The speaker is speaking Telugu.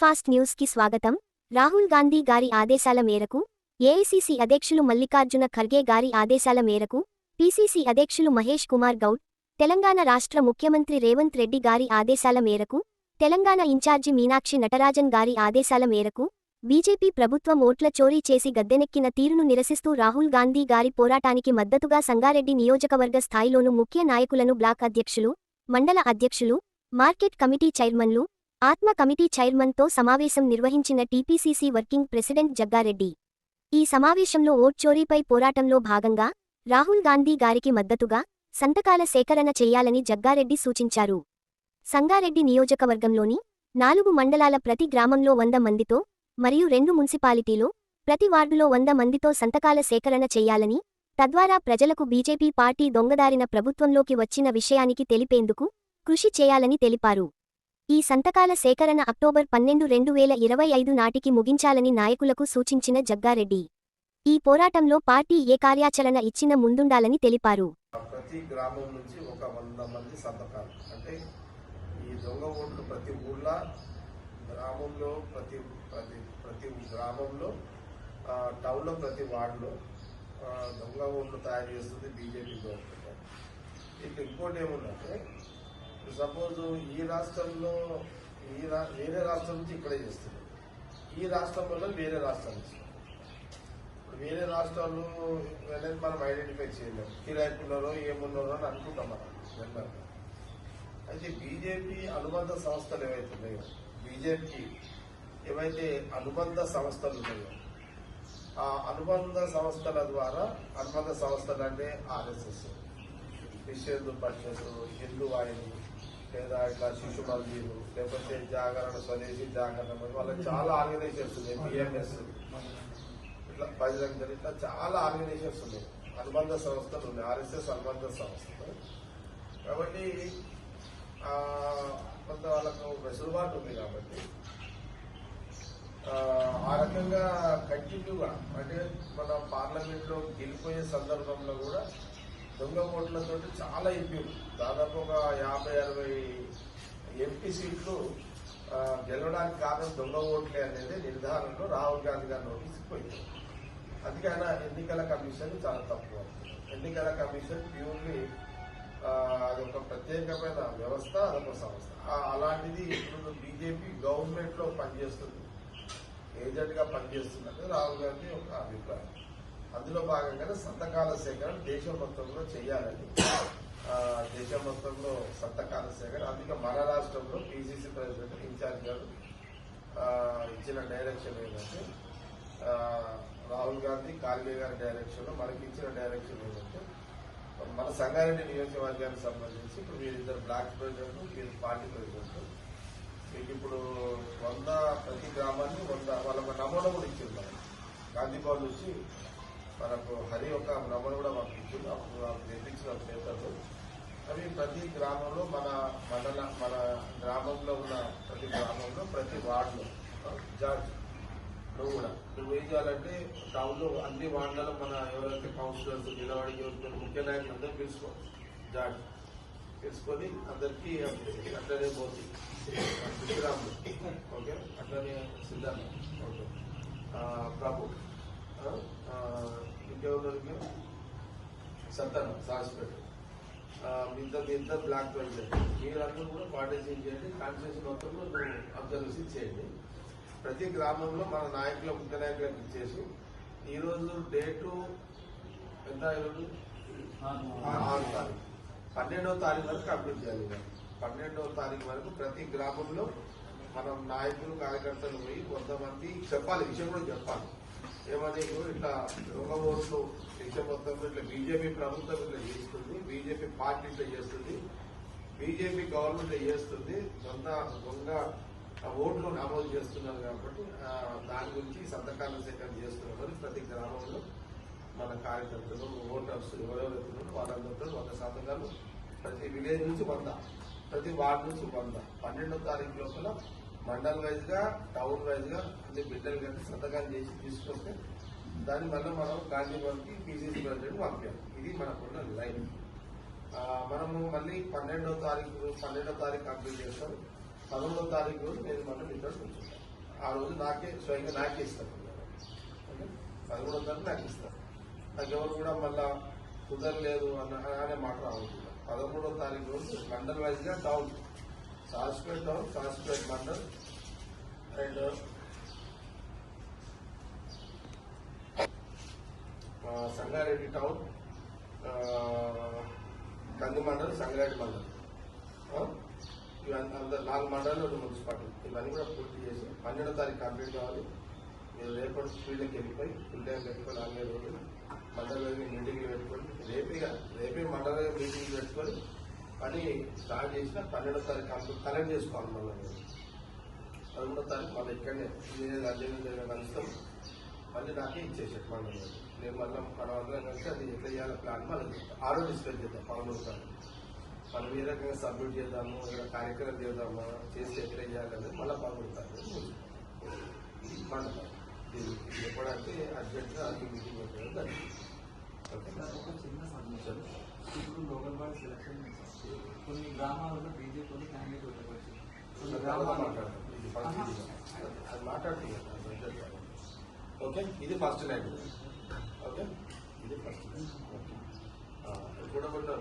ఫాస్ట్ న్యూస్కి స్వాగతం. రాహుల్ గాంధీ గారి ఆదేశాల మేరకు ఏఐసీసీ అధ్యక్షులు మల్లికార్జున ఖర్గే గారి ఆదేశాల మేరకు పీసీసీ అధ్యక్షులు మహేష్ కుమార్ గౌడ్ తెలంగాణ రాష్ట్ర ముఖ్యమంత్రి రేవంత్ రెడ్డి గారి ఆదేశాల మేరకు తెలంగాణ ఇన్ఛార్జి మీనాక్షి నటరాజన్ గారి ఆదేశాల మేరకు బీజేపీ ప్రభుత్వం ఓట్ల చోరీ చేసి గద్దెనెక్కిన తీరును నిరసిస్తూ రాహుల్ గాంధీ గారి పోరాటానికి మద్దతుగా సంగారెడ్డి నియోజకవర్గ స్థాయిలోను ముఖ్య నాయకులను బ్లాక్ అధ్యక్షులు మండల అధ్యక్షులు మార్కెట్ కమిటీ చైర్మన్లు ఆత్మ కమిటీ చైర్మన్తో సమావేశం నిర్వహించిన టీపీసీసీ వర్కింగ్ ప్రెసిడెంట్ జగ్గారెడ్డి. ఈ సమావేశంలో ఓట్ చోరీపై పోరాటంలో భాగంగా రాహుల్ గాంధీ గారికి మద్దతుగా సంతకాల సేకరణ చేయాలని జగ్గారెడ్డి సూచించారు. సంగారెడ్డి నియోజకవర్గంలోని నాలుగు మండలాల ప్రతి గ్రామంలో వంద మందితో మరియు రెండు మున్సిపాలిటీలో ప్రతి వార్డులో వంద మందితో సంతకాల సేకరణ చేయాలని తద్వారా ప్రజలకు బీజేపీ పార్టీ దొంగదారిన ప్రభుత్వంలోకి వచ్చిన విషయానికి తెలిపేందుకు కృషి చేయాలని తెలిపారు. ఈ సంతకాల సేకరణ అక్టోబర్ పన్నెండు రెండు వేల ఇరవై ఐదు నాటికి ముగించాలని నాయకులకు సూచించిన జగ్గారెడ్డి. ఈ పోరాటంలో పార్టీ ఏ కార్యాచరణ ఇచ్చిన ముందుండాలని తెలిపారు. ప్రతి గ్రామం నుంచి ఒక వంద మంది సంతకాలు. అంటే ఈ దొంగ ఓట్లు ప్రతి ఊళ్ళో గ్రామంలో ప్రతి ప్రతి ప్రతి గ్రామంలో టౌన్లో ప్రతి వార్డులో దొంగ ఓట్లు తయారు చేస్తుంది బీజేపీ గవర్నమెంట్. ఇక ఇంకోటి ఏముందంటే సపోజ్ ఈ రాష్ట్రంలో ఈ రా వేరే రాష్ట్రం నుంచి ఇక్కడే చేస్తుంది ఈ రాష్ట్రంలో వేరే రాష్ట్రం నుంచి ఇప్పుడు వేరే రాష్ట్రాలు అనేది మనం ఐడెంటిఫై చేయలేము కిరాయికున్నారో ఏమున్నారో అని అనుకుంటాం మనం జనరల్గా అయితే బీజేపీ అనుబంధ సంస్థలు ఏవైతే ఉన్నాయో బీజేపీకి ఏవైతే అనుబంధ సంస్థలు ఉన్నాయో ఆ అనుబంధ సంస్థల ద్వారా అనుబంధ సంస్థలు అంటే ఆర్ఎస్ఎస్. విశ్వ హిందూ హిందూ వాహిని లేదా ఇట్లా శిశు మందిరు లేకపోతే జాగరణ స్వదేశీ జాగరణ వాళ్ళకి చాలా ఆర్గనైజేషన్స్ ఉన్నాయి బిఎంఎస్. ఇట్లా బజరంగ్ ఇట్లా చాలా ఆర్గనైజేషన్స్ ఉన్నాయి. అనుబంధ సంస్థలు ఉన్నాయి ఆర్ఎస్ఎస్ అనుబంధ సంస్థలు. కాబట్టి కొంత వాళ్ళకు వెసులుబాటు ఉంది కాబట్టి ఆ, రకంగా కంటిన్యూగా అంటే మన పార్లమెంట్లో గెలిపోయే సందర్భంలో కూడా దొంగ ఓట్లతో చాలా ఎంపీలు. దాదాపు ఒక యాభై అరవై ఎంపీ సీట్లు గెలవడానికి కారణం దొంగ ఓట్లే అనేది నిర్ధారణలో రాహుల్ గాంధీ గారి నోటీస్ పోయింది. అందుకే ఆయన ఎన్నికల కమిషన్ చాలా తక్కువ. ఎన్నికల కమిషన్ ప్యూర్లీ అదొక ప్రత్యేకమైన వ్యవస్థ అదొక సంస్థ. అలాంటిది ఇప్పుడు బీజేపీ గవర్నమెంట్లో పనిచేస్తుంది. ఏజెంట్గా పనిచేస్తుందంటే పనిచేస్తున్నది రాహుల్ గాంధీ ఒక అభిప్రాయం. అందులో భాగంగానే సంతకాల సేకరణ దేశం మొత్తంలో చేయాలని దేశం మొత్తంలో సంతకాల సేకరణ అందుకే మన రాష్ట్రంలో పీసీసీ ప్రెసిడెంట్ ఇన్ఛార్జ్ గారు ఇచ్చిన డైరెక్షన్ ఏంటంటే రాహుల్ గాంధీ ఖార్గే గారి డైరెక్షన్ మనకి ఇచ్చిన డైరెక్షన్ ఏంటంటే మన సంగారెడ్డి నియోజకవర్గానికి సంబంధించి ఇప్పుడు వీరిద్దరు బ్లాక్ ప్రెసిడెంట్ మీరు పార్టీ ప్రెసిడెంట్ మీకు ఇప్పుడు వంద ప్రతి గ్రామాన్ని వంద వాళ్ళ ఒక కూడా ఇచ్చింది. గాంధీ భవన్ నుంచి మనకు హరి ఒక నమూనా కూడా మాకు ఇచ్చింది. అప్పుడు మాకు తెప్పించిన పేపర్లు అవి ప్రతి గ్రామంలో మన మండల మన గ్రామంలో ఉన్న ప్రతి గ్రామంలో ప్రతి వార్డులో జార్జ్ నువ్వు కూడా. నువ్వు ఏం చేయాలంటే టౌన్లో అన్ని వార్డులలో మన ఎవరైతే కౌన్సిలర్స్ నిలబడి ఎవరితో ముఖ్య నాయకులు అందరూ పిలుచుకో జార్జ్ తెలుసుకొని అందరికీ అట్లనే పోతుంది. సిద్ధరాములు. ఓకే? అట్లనే సిద్ధార్థ ఓకే. ప్రభు. ఇంకెవరు ఆ, ఇంకెవరికి సంతానం సాహస్పేట. మీ ఇద్దరు మీ ఇద్దరు బ్లాక్ ప్రెసిడెంట్ మీరందరూ కూడా పార్టిసిపేట్ చేయండి కాన్స్టిట్యూషన్ మొత్తం నువ్వు అబ్జర్వేషన్ చేయండి ప్రతి గ్రామంలో మన నాయకుల ముఖ్య నాయకులకు ఇచ్చేసి ఈరోజు డేటు ఎంత ఈరోజు ఆరు తారీఖు. పన్నెండవ తారీఖు వరకు కంప్లీట్ చేయాలి పన్నెండవ తారీఖు వరకు ప్రతి గ్రామంలో మనం నాయకులు కార్యకర్తలు పోయి కొంతమంది చెప్పాలి విషయం కూడా చెప్పాలి. ఏమని ఇట్లా దొంగ ఓట్లు దేశం మొత్తంలో ఇట్లా బీజేపీ ప్రభుత్వం ఇట్లా చేస్తుంది బీజేపీ పార్టీ ఇట్లా చేస్తుంది బీజేపీ గవర్నమెంట్ చేస్తుంది దొంగ దొంగ ఓట్లు నమోదు చేస్తున్నారు కాబట్టి దాని గురించి సంతకాల సేకరణ చేస్తున్నారు ప్రతి గ్రామంలో మన కార్యకర్తలు ఓటర్స్ ఎవరెవరు ఉన్నారో వాళ్ళందరితో వంద సంతకాలు ప్రతి విలేజ్ నుంచి వంద ప్రతి వార్డు నుంచి వంద. పన్నెండో తారీఖు లోపల మండల్ వైజ్గా టౌన్ వైజ్గా అన్ని బిడ్డలు కట్టి సంతకాలు చేసి తీసుకొస్తే దాన్ని మళ్ళీ మనం గాంధీవన్కి పీసీసీ ప్రెసిడెంట్ పంపాం. ఇది మనకున్న లైన్ మనము మళ్ళీ పన్నెండో తారీఖు పన్నెండో తారీఖు కంప్లీట్ చేస్తాం. పదమూడో తారీఖు రోజు నేను మనం ఇక్కడ కూర్చుంటాను ఆ రోజు నాకే స్వయంగా నాకే ఇస్తాను పదమూడో తారీఖు నాకు ఇస్తాను నాకు ఎవరు కూడా మళ్ళా కుదరలేదు అన్న అనే మాట రావట్లేదు పదమూడో తారీఖు రోజు మండల్ వైజ్గా town Saspet town Saspet mandal and Sangareddy town Kandi mandal Sangareddy mandal ఇవన్నీ అందరు నాలుగు మండలాలు ఒక మున్సిపాలిటీ. ఇవన్నీ కూడా పూర్తి చేసి పన్నెండో తారీఖు కంప్లీట్ కావాలి. మీరు రేపటి ఫీల్డ్కి వెళ్ళిపోయి ఫుల్ టైం పెట్టుకొని నాలుగైదు రోజులు పని స్టార్ట్ చేసిన పన్నెండో తారీఖు కంప్లీట్ కలెక్ట్ చేసుకోవాలి మళ్ళీ పదమూడో తారీఖు మళ్ళీ ఇక్కడనే ఇంజనీర్ అధ్యయనం కలుస్తాం మళ్ళీ నాకే ఇచ్చేసాడు మండలం నేను. మళ్ళీ మనం అందరం కలిసి అది ఎట్లా చేయాలి ప్లాన్ మళ్ళీ రోజు డిస్కస్ చేద్దాం పదమూడు తారీఖు. మనం ఏ రకంగా సబ్మిట్ చేద్దాము ఏదైనా కార్యక్రమం చేద్దాము చేసి ఎట్లా చేయాలని మళ్ళీ పదమూడు తారీఖు ఇది మండలం ఇది ఎప్పుడంటే అర్జెంట్గా అది మీటింగ్ పెట్టడం ఓకే ఒక చిన్న సబ్మిషన్ ఇప్పుడు లోకల్ బాడీ సెలక్షన్ కొన్ని గ్రామాలలో బీజేపీ క్యాండిడేట్ పెట్టవచ్చు కొన్ని గ్రామాలు మాట్లాడుతున్నాను ఓకే ఇది. ఫస్ట్ లైన్ ఓకే ఇది ఫస్ట్ లైన్ ఓకే కూడా